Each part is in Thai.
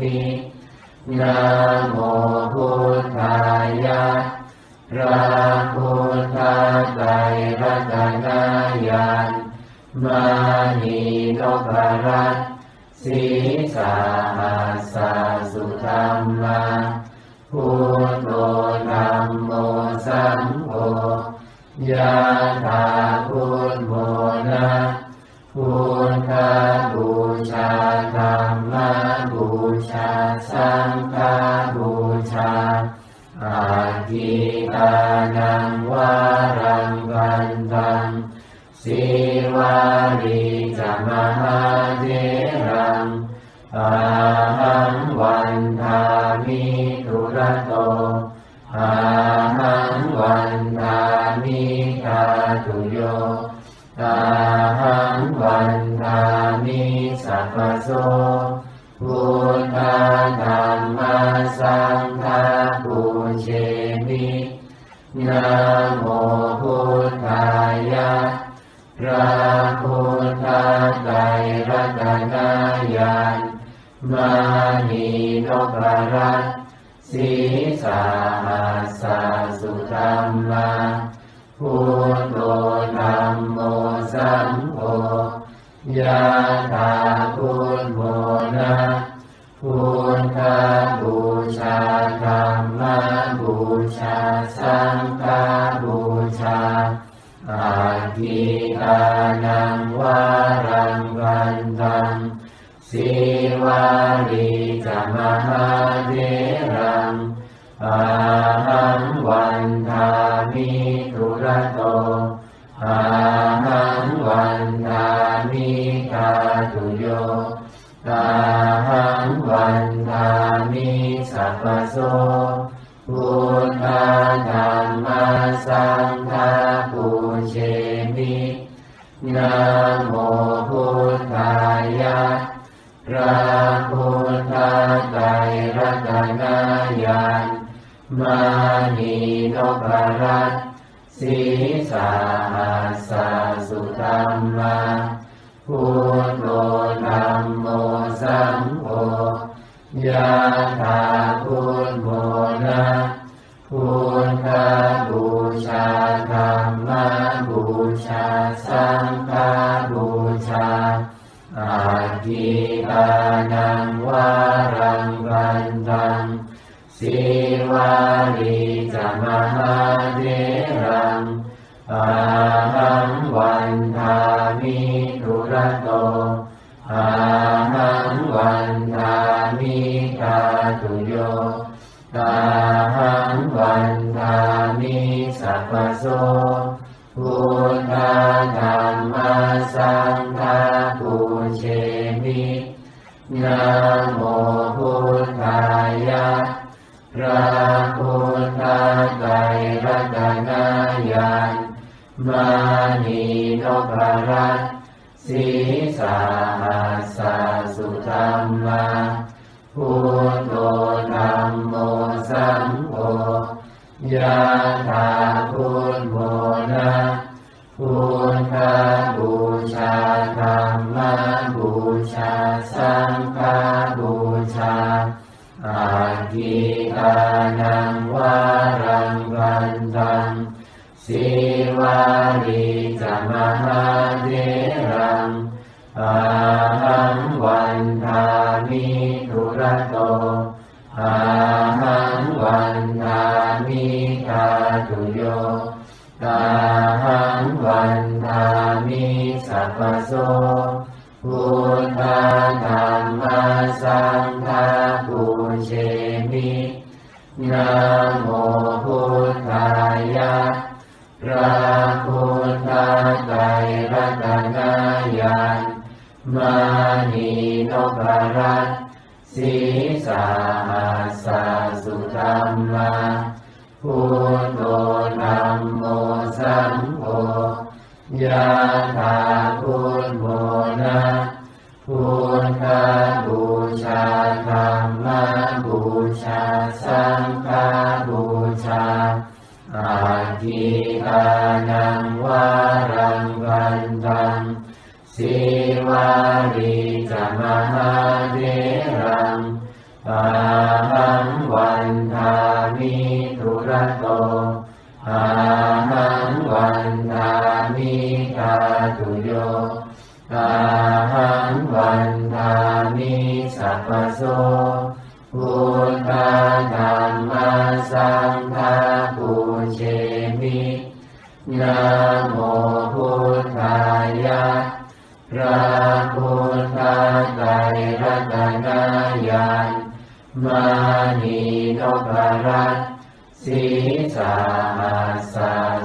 มินะโมพุทธายะพระพุทธไตรรัตนญาณมานีนพรัตสีสาหัสสสุธรรมาพุทโธธัมโมสังโฆยะถา มหาเทรังอา ทาบุญโมนะพุทธบูชาธรรมบูชาสังฆบูชาอาทิตานังวารังวันตังสิวารีจามหา โมพุทธายะพระพุทธไตรรัตนญาณมานีนพรัตสีสาหัสสุธรรมาพุทโธธัมโมสังโฆยะถา อาทิตานังวารังวันตังสิวาลีจามหาเทรังอาายะพระพุทธไตรรัตนญาณมานีนพรัตสีสาหัสสสุธรรมาพุทโธธัมโมสังโฆยะถาพุทโมนะพุทธบูชาธรรมบูชา ทีปานังวารังวันตังสิวาริจมหาเดรังปาหังวันทามิทุระโตอาหังวันทามิกาตุโยปา นะโมพุทธายะพระพุทธไตรรัตนญาณมานีนพรัตสีสาหัสส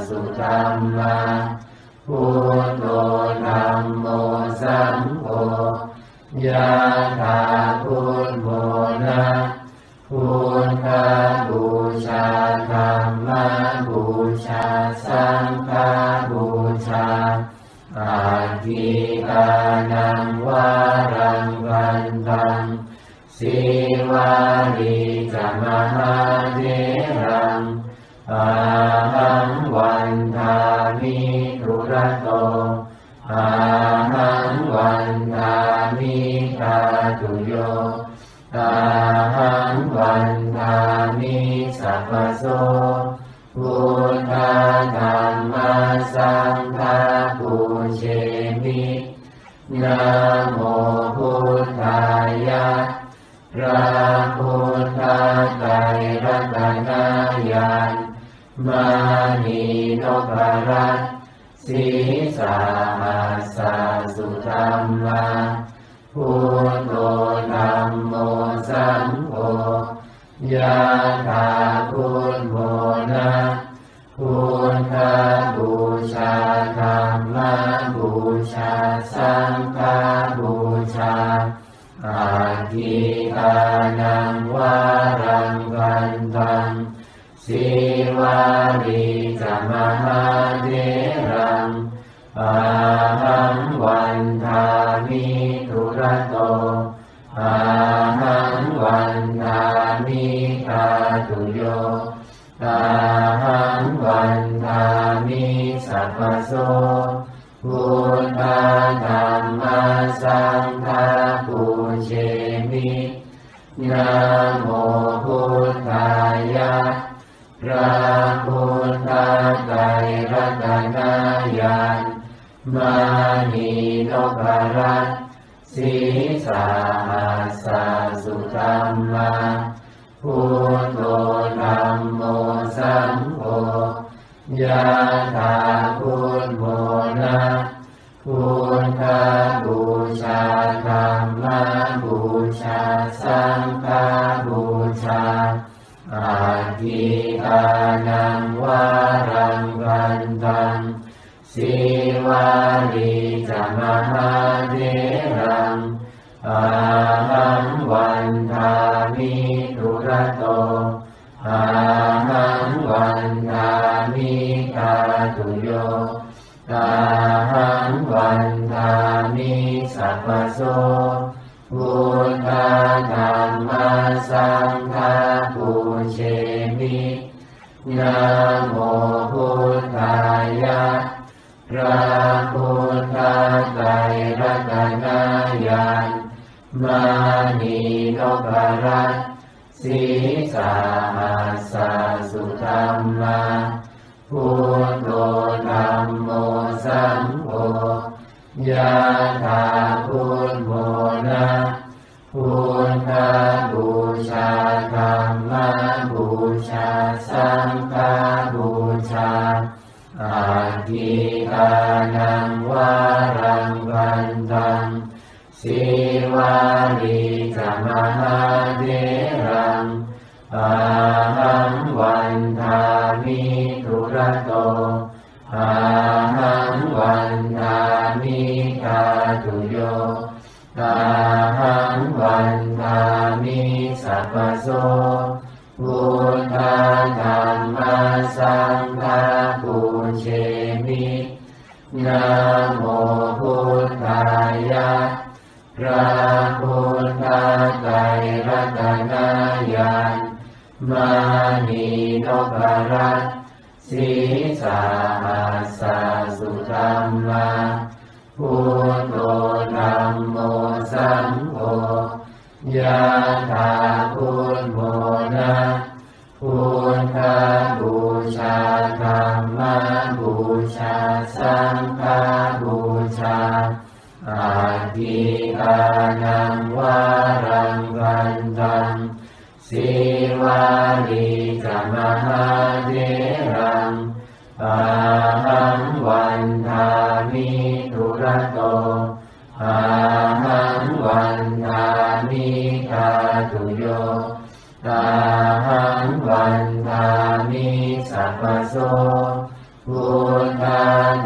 สุธรรมาพุทโธธรรมโมสังโฆยะถาพุทโมนะพุทธบูชาธรรมบูชาสัง อาทิกานา พุทธไตรรัตนญาณมานีนพรัตสีสาหัสสสุธรรมาพุทโธธรรมโมสังโฆยะถาพุทโมนะพุทธบูชาธรรมบูชา สังฆบูชาอาทิ ทานังวารังวันตังสิวารีจมหาเทรังอาหังวันทามิทุระโตอา มบูชา สังฆบูชาอาทิตานังวารังวันตังสิวารีจามหา นะโมพุทธายะพระพุทธไตรรัตนญาณมานีนพรัตน์สีสาหัสสสุธรรมาพุทโธธรรมโมสังโฆยะถาพุทโมนะพุทธบู ชาธรรมบูชาสังฆบูชาอาทิกานังวารังวันตังสิวารีจมหาเทรังอาหังวันทามิทุระโตอาหังวันทามิกาตุโยอา โสพุทธธรรมสังฆปูเชมินะโมพุทธายะพระพุทธไตรรัตนญาณมานีนพรัตสีสาหัสสสุธรรมาพุทโธธรรมโมสังโฆยะถา ชาสังฆบูชาอาทิกานังวารังวันตังสีวาลีจมหาเทรังอาหังวันทามิทุระโตอาหังวันทามิทาตุโยอาหังวันทามิสัพพโส พุทธ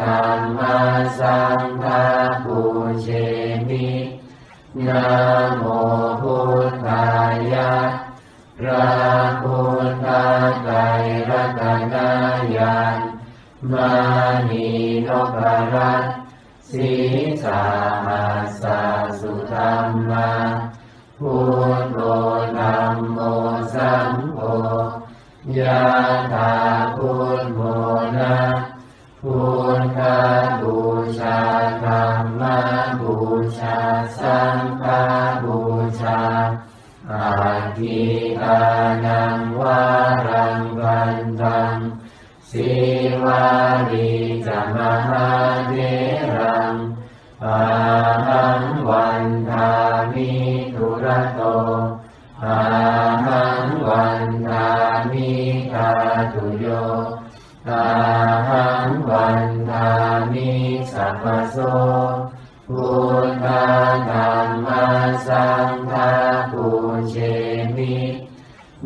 ธรรมสังฆาปูเชมินะโมพุทธายะพระพุทธไตรรัตนายานมานีนพรัตสีสาหัสสะสุธรรมาพุทโธธัมโมสังโฆยะถาพุทโทิตานังวารังวันตังสีวาลีจะมหาเทรังอาหังวันทามิทุระโตอาหังวันทามิทาตุโยอาหังวันทามิสัพพโส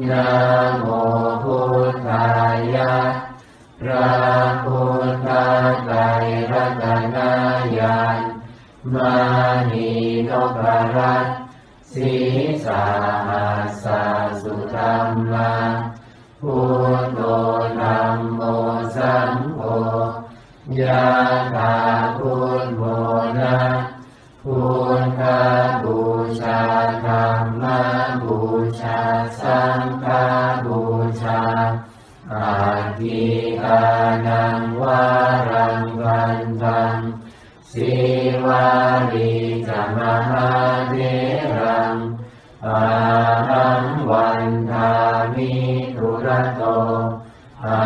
นะโมพุทธายะพระพุทธไตรรัตนายานมานีนพรัตสีสาหัสสะสุธรรมาพุทโธธัมโมสังโฆยะถา อาทิตานังวารังวันตังสีวาลีจมหาเทรังอาหังวันทามิทุระโตอา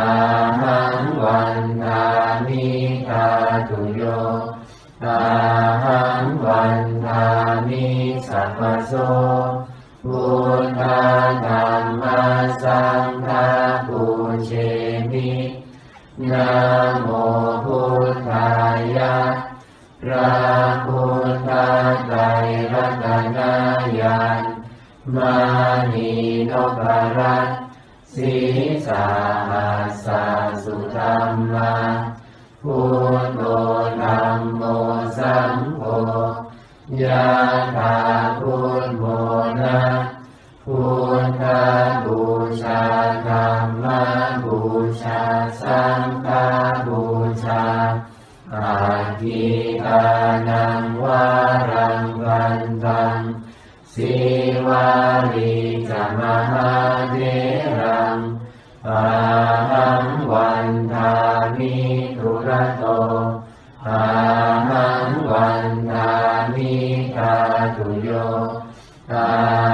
หังวันทามิทาตุโยอาหังวันทามิสัพพโส นะโมพุทธายะพระพุทธไตรรัตนายานมานีนพรัตสีสาหัสสะสุธรรมาพุทโธธัมโมสังโฆยะถาพุทโมนะ ชาสังฆบูชาอาทิตานังวารังวันตังสีวาลีจะมหาเทรังอาหังวันทามิทุระโตอาหังวันทามิทาตุโยอา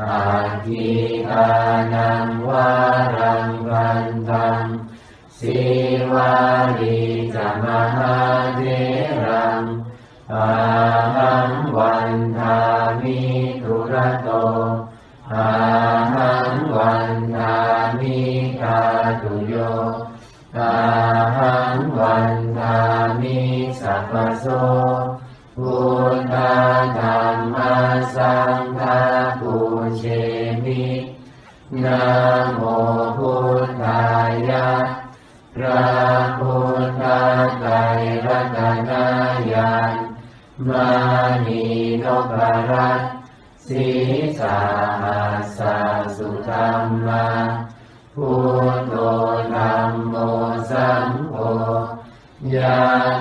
อาทิตานังวารังวันตังสีวาลีจมหาเทรังอาหังวันทามิทุระโตอาหังวันทามิทาตุโยอาหังวันทามิสัพพโส นะโมพุทธายะพระพุทธไตรรัตนายานมานีนพรัตสีสาหัสสะสุธรรมาพุทโธธรรมโมสังโฆยะ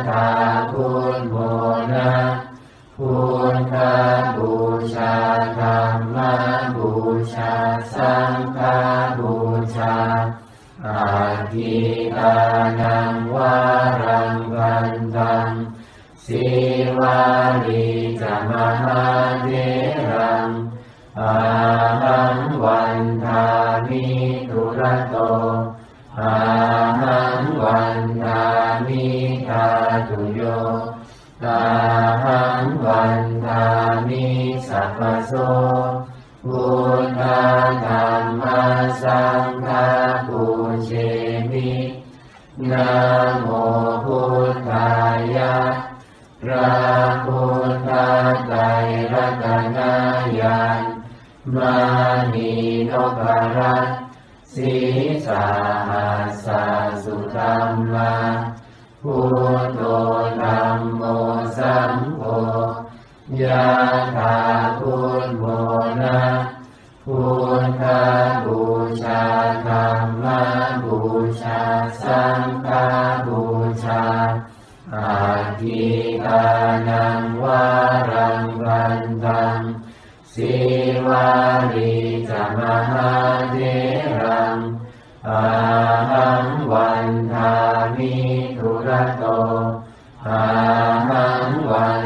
ถาพุทโมนะพุทธบูชาธรรมบูชาสัง ทิตานังวารังวันตังสิวาลีจะมหาเทรังอาหังวันทามิตุระโตอาหังวันทามิทาตุโยตาหังวันทามิสัพพโสพุทธธรรมสังฆปูเช นะโมพุทธายะพระพุทธไตรรัตนญาณมานีนพรัตสีสาหัสสะสุธรรมาพุทโธธรรมโมสังโฆยะถาพุทโมนะพุทธบูชาธรรมบูชาสัง อาทิตานังวารังวันตังสิวาลิจมหาเทรังอาหังวันทามิทุระโตอาหังวัน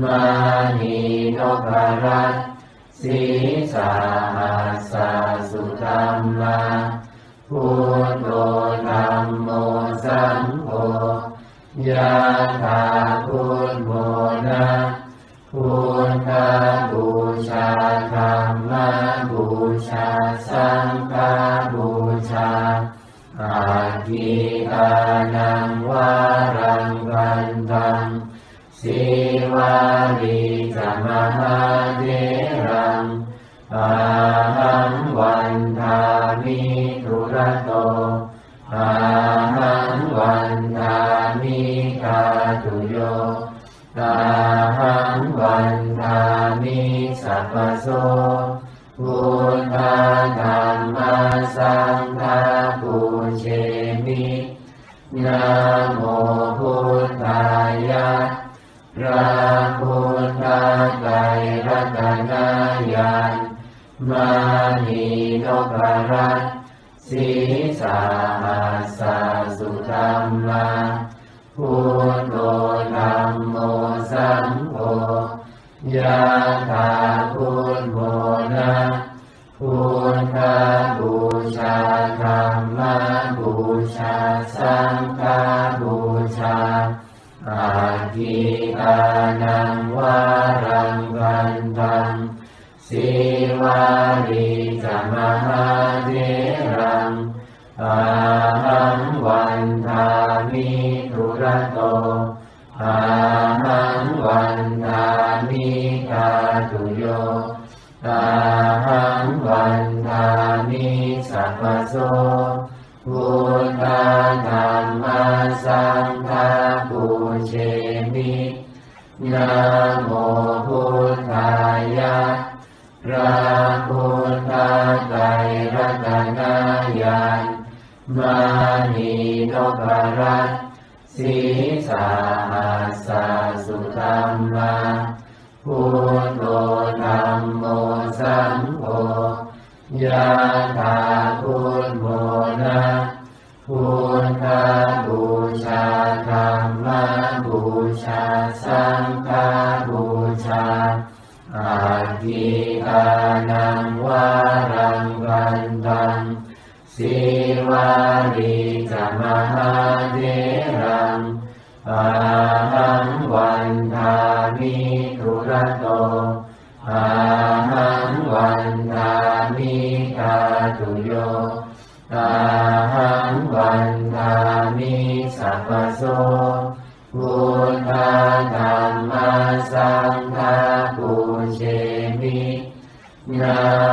มานีนพรัตสีสาหัส โสพุทธธรรมสังฆปูเชมินะโมพุทธายะพระพุทธไตรรัตนญาณมานีนพรัตสีสาหัสสะสุธรรมาพุทโธธรรมโมสังโฆยะถา อาทิตานังวารังวันตังสิวารีจะมหาาหัสสะสุธรรมาพุทโธธรรมโมสังโฆยะถาพุทโมนะพุทธาบูชาธรรมบูชาสังฆบูชาอาทิตานังวารังวันตังสิวาลีจมหาเทรัง อาหังวันทามิทุระโตอาหังวันทามิทาตุโยตาหังวันทามิสัพโสพุทธธรรมสังฆาปูเชมินะ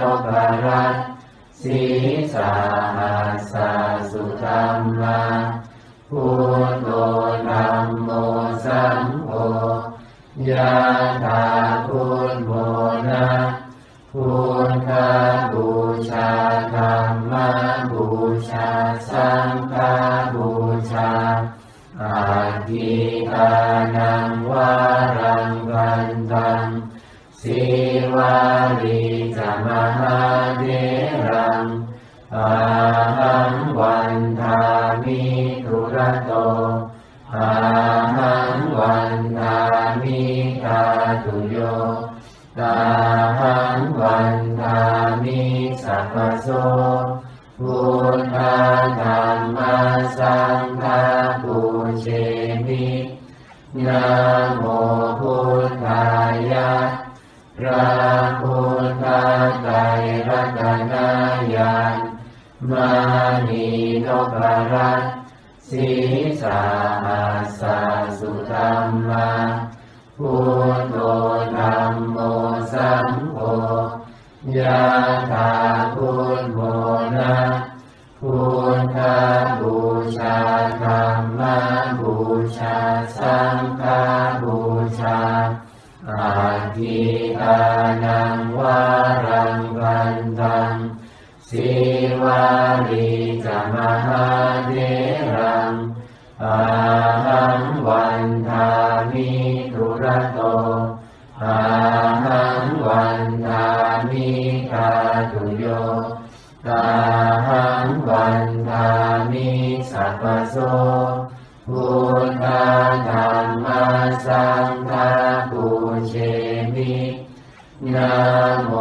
นีนพรัตสีสาหัสสุธรรมาพุทโธธรรมโมสังโฆยา สิวาริจมหาเดรังอาหังวันทามิทุระโตอาหังวันทามิตาตุโยตาหังวันทามิสัพพโสพุทธธรรมสังฆาปูเชมินะ สีสาหัสสุธรรมา สังฆาปูเชมินะโม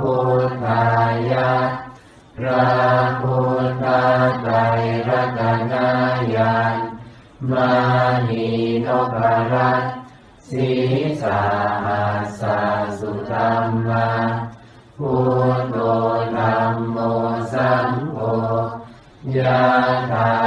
พุทธายะพระพุทธไตรรัตนญาณมานีนพรัตสีสาหัสสุธรรมาพุทโธธัมโมสังโฆยะถา